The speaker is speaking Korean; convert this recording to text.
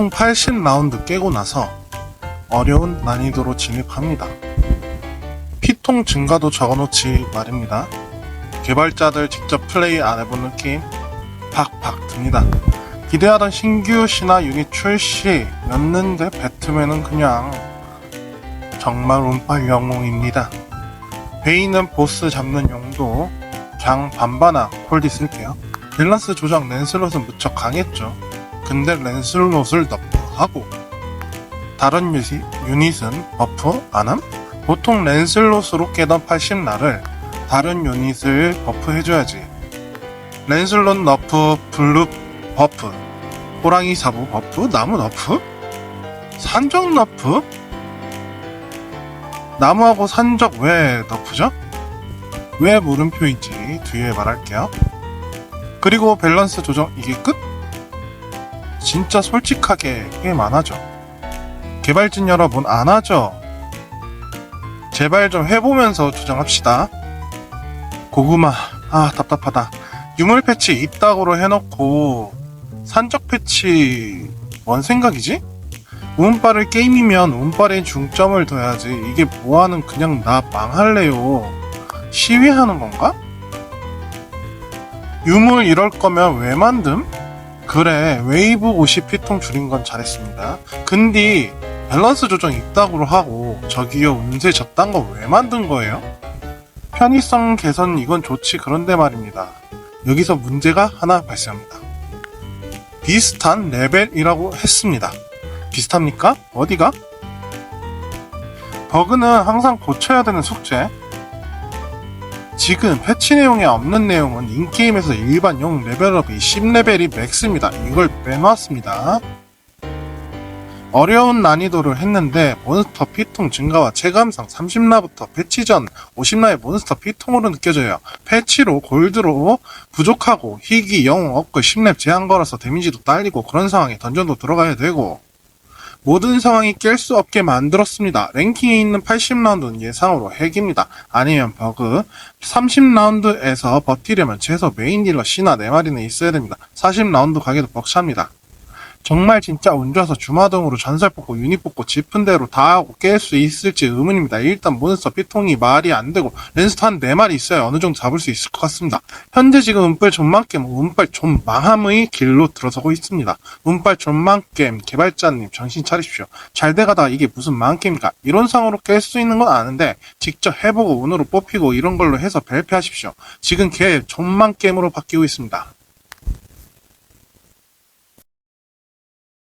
총 80라운드 깨고 나서 어려운 난이도로 진입합니다. 피통 증가도 적어놓지 말입니다. 개발자들 직접 플레이 안 해본 느낌 팍팍 듭니다. 기대하던 신규 신화 유닛 출시였는데 배트맨은 그냥 정말 운빨 영웅입니다. 베이는 보스 잡는 용도 그냥 반반아 콜디 쓸게요. 밸런스 조정 랜슬롯은 무척 강했죠. 근데 랜슬롯을 너프하고 다른 유닛, 유닛은 버프 안함? 보통 랜슬롯으로 깨던 80라를 다른 유닛을 버프 해줘야지. 랜슬롯 너프, 블루 버프, 호랑이 사부 버프, 나무 너프, 산적 너프? 나무하고 산적 왜 너프죠? 왜 물음표인지 뒤에 말할게요. 그리고 밸런스 조정 이게 끝? 진짜 솔직하게 게임 안 하죠. 개발진 여러분 안 하죠. 제발 좀 해보면서 조정합시다. 고구마 아 답답하다. 유물 패치 이따구로 해놓고 산적 패치 뭔 생각이지? 운빨을 게임이면 운빨에 중점을 둬야지 이게 뭐하는 그냥 나 망할래요 시위하는 건가? 유물 이럴 거면 왜 만듦? 그래 웨이브 50 피통 줄인 건 잘했습니다 근데 밸런스 조정 이따구로 하고 저기요 운세 저딴 거왜 만든 거예요? 편의성 개선 이건 좋지 그런데 말입니다 여기서 문제가 하나 발생합니다 비슷한 레벨이라고 했습니다 비슷합니까? 어디가? 버그는 항상 고쳐야 되는 숙제. 지금 패치 내용에 없는 내용은 인게임에서 일반 용 레벨업이 10레벨이 맥스입니다. 이걸 빼놨습니다. 어려운 난이도를 했는데 몬스터 피통 증가와 체감상 30라부터 패치 전 50라의 몬스터 피통으로 느껴져요. 패치로 골드로 부족하고 희귀, 영웅, 업글 10렙 제한 걸어서 데미지도 딸리고 그런 상황에 던전도 들어가야 되고 모든 상황이 깰 수 없게 만들었습니다. 랭킹에 있는 80라운드는 예상으로 핵입니다. 아니면 버그. 30라운드에서 버티려면 최소 메인 딜러 C나 4마리는 있어야 됩니다. 40라운드 가게도 벅찹니다. 정말 진짜 운 좋아서 주마등으로 전설 뽑고 유닛 뽑고 짚은 대로 다 하고 깰 수 있을지 의문입니다. 일단 몬스터 피통이 말이 안 되고 랜스터 한 4마리 있어야 어느 정도 잡을 수 있을 것 같습니다. 현재 지금 운빨 존망겜, 운빨 존망함의 길로 들어서고 있습니다. 운빨 존망겜 개발자님 정신 차리십시오. 잘 돼가다가 이게 무슨 망겜입니까? 이론상으로 깰 수 있는 건 아는데 직접 해보고 운으로 뽑히고 이런 걸로 해서 발표하십시오. 지금 걔 존망겜으로 바뀌고 있습니다.